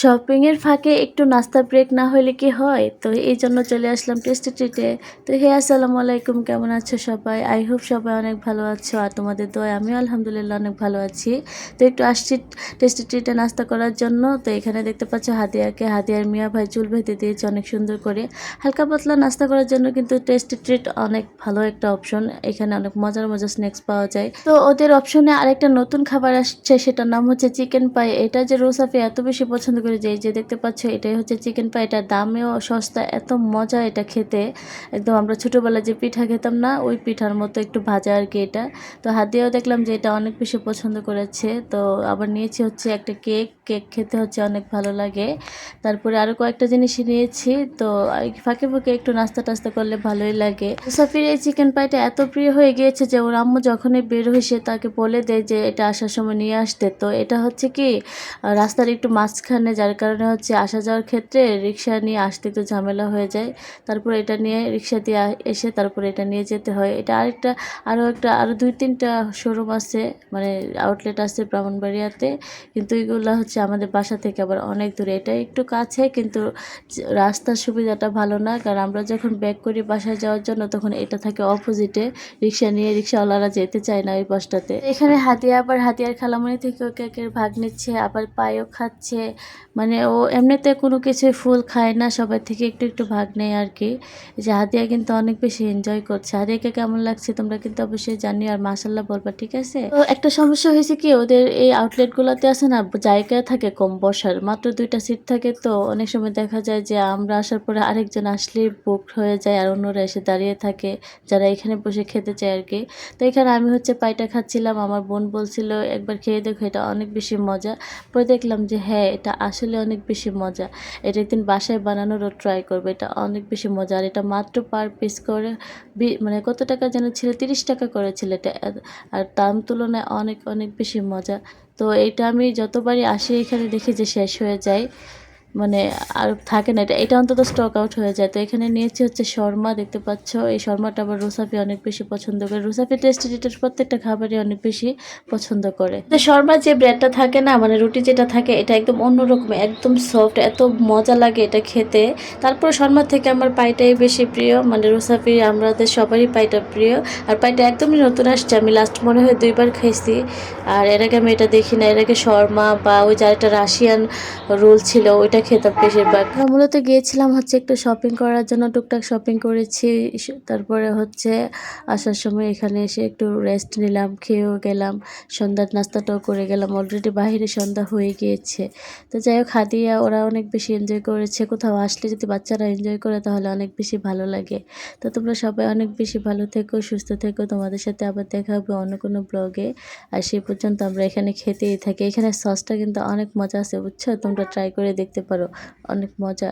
শপিংয়ের ফাঁকে একটু নাস্তা ব্রেক না হলে কি হয়? তো এই জন্য চলে আসলাম টেস্টি ট্রিটে। তো হে, আসসালামু আলাইকুম, কেমন আছো সবাই? আই হোপ সবাই অনেক ভালো আছো আর তোমাদের দয় আমিও আলহামদুলিল্লাহ অনেক ভালো আছি। তো একটু আসছি টেস্টি ট্রিটে নাস্তা করার জন্য। তো এখানে দেখতে পাচ্ছ হাদিয়াকে হাদিয়ার মিয়া ভাই চুল বেঁধে দিয়েছে অনেক সুন্দর করে। হালকা পাতলা নাস্তা করার জন্য কিন্তু টেস্টি ট্রিট অনেক ভালো একটা অপশন। এখানে অনেক মজার মজার স্ন্যাক্স পাওয়া যায়। তো ওদের অপশনে আরেকটা নতুন খাবার আসছে, সেটার নাম হচ্ছে চিকেন পাই। এটা যে রোসাফি এত বেশি পছন্দ করে যে যে দেখতে পাচ্ছ, এটাই হচ্ছে চিকেন পাই এটার দামেও সস্তা, এত মজা এটা খেতে। একদম আমরা ছোটোবেলায় যে পিঠা খেতাম না, ওই পিঠার মতো একটু ভাজা আর কি এটা। তো হাত দিয়েও দেখলাম যে এটা অনেক বেশি পছন্দ করেছে। তো আবার নিয়েছি হচ্ছে একটা কেক কেক খেতে হচ্ছে অনেক ভালো লাগে। তারপরে আরও কয়েকটা জিনিস নিয়েছি, তো ফাঁকে ফাঁকে একটু নাস্তা টাস্তা করলে ভালোই লাগে। সাফির এই চিকেন পাইটা এত প্রিয় হয়ে গিয়েছে যে, ওর আম্মু যখনই বের হয়েছে তাকে বলে দেয় যে, এটা আসার সময় নিয়ে আসতে। তো এটা হচ্ছে কি, রাস্তার একটু মাঝখানে যার কারণে হচ্ছে আসা যাওয়ার ক্ষেত্রে রিক্সা নিয়ে আসতে একটু ঝামেলা হয়ে যায়। তারপর এটা নিয়ে রিক্সা দিয়ে এসে তারপরে এটা নিয়ে যেতে হয়। এটা আরেকটা, আরও একটা, আরও দুই তিনটা শোরুম আছে মানে আউটলেট আছে ব্রাহ্মণবাড়িয়াতে। কিন্তু এগুলো হচ্ছে আমাদের বাসা থেকে আবার অনেক দূরে। এটা একটু কাছে, কিন্তু রাস্তার সুবিধাটা ভালো না। কারণ আমরা যখন ব্যাক করি বাসায় যাওয়ার জন্য, তখন এটা থাকে অপোজিটে রিক্সা নিয়ে রিক্সাওয়ালারা যেতে চায় না ওই বাসটাতে। এখানে হাতিয়া, আবার হাতিয়ার খালামণি থেকে কেকের ভাগ নিচ্ছে, আবার পায়েও খাচ্ছে। মানে ও এমনিতে কোনো কিছু ফুল খায় না, সবার থেকে একটু একটু ভাগ নেয় আর কি। যে হাদিয়া কিন্তু অনেক বেশি এনজয় করছে। হাদিয়াকে কেমন লাগছে তোমরা কিন্তু অবশ্যই জানি আর মাসাল্লাহ বলবা, ঠিক আছে? তো একটা সমস্যা হয়েছে কি, ওদের এই আউটলেটগুলোতে আছে না, জায়গা থাকে কম বসার, মাত্র দুইটা সিট থাকে। তো অনেক সময় দেখা যায় যে আমরা আসার পরে আরেকজন আসলেই বুক হয়ে যায় আর অন্যরা এসে দাঁড়িয়ে থাকে, যারা এখানে বসে খেতে চায় আর কি। তো এখানে আমি হচ্ছে পাইটা খাচ্ছিলাম, আমার বোন বলছিল, একবার খেয়ে দেখো, এটা অনেক বেশি মজা। পরে দেখলাম যে হ্যাঁ এটা আসলে অনেক বেশি মজা। এটা একদিন বাসায় বানানোরও ট্রাই করবে। এটা অনেক বেশি মজা। আর এটা মাত্র পার পিস করে মানে কত টাকা যেন ছিল? তিরিশ টাকা করেছিল এটা। আর দাম তুলনায় অনেক অনেক বেশি মজা। তো এটা আমি যতবারই আসি এখানে দেখি যে শেষ হয়ে যায়। মানে আর থাকে না, এটা এটা অন্তত স্টক আউট হয়ে যায়। তো এখানে নিয়েছি হচ্ছে শর্মা, দেখতে পাচ্ছ। এই শর্মাটা আবার রুসাফি অনেক বেশি পছন্দ করে। রুসাফি টেস্টি টেস্টের প্রত্যেকটা খাবারই অনেক বেশি পছন্দ করে। তো শর্মার যে ব্রেডটা থাকে না মানে রুটি যেটা থাকে, এটা একদম অন্যরকম, একদম সফট এত মজা লাগে এটা খেতে। তারপর শর্মার থেকে আমার পাইটাই বেশি প্রিয় মানে রুসাফি আমাদের সবারই পাইটা প্রিয়। আর পাইটা একদমই নতুন আসছে, আমি লাস্ট মনে হয় দুইবার খাইছি। আর এর আগে আমি এটা দেখি না, এর আগে শর্মা বা ওই যার একটা রাশিয়ান রোল ছিল, ওইটা খেতাম বেশিরভাগ আমরা মূলত গিয়েছিলাম হচ্ছে একটু শপিং করার জন্য, টুকটাক শপিং করেছি তারপরে হচ্ছে আসার সময় এখানে এসে একটু রেস্ট নিলাম, খেয়েও গেলাম, সন্ধ্যার নাস্তাটাও করে গেলাম অলরেডি বাইরে সন্ধ্যা হয়ে গিয়েছে। তো যাই হোক, হাদিয়া ওরা অনেক বেশি এনজয় করেছে, কোথাও আসলে যদি বাচ্চারা এনজয় করে তাহলে অনেক বেশি ভালো লাগে। তো তোমরা সবাই অনেক বেশি ভালো থেকো, সুস্থ থেকো, তোমাদের সাথে আবার দেখা হবে অন্য কোনো ব্লগে আর সেই পর্যন্ত আমরা এখানে খেতেই থাকি। এখানে সসটা কিন্তু অনেক মজা আছে, বুঝছ? তোমরা ট্রাই করে দেখতে পারো অনেক মজা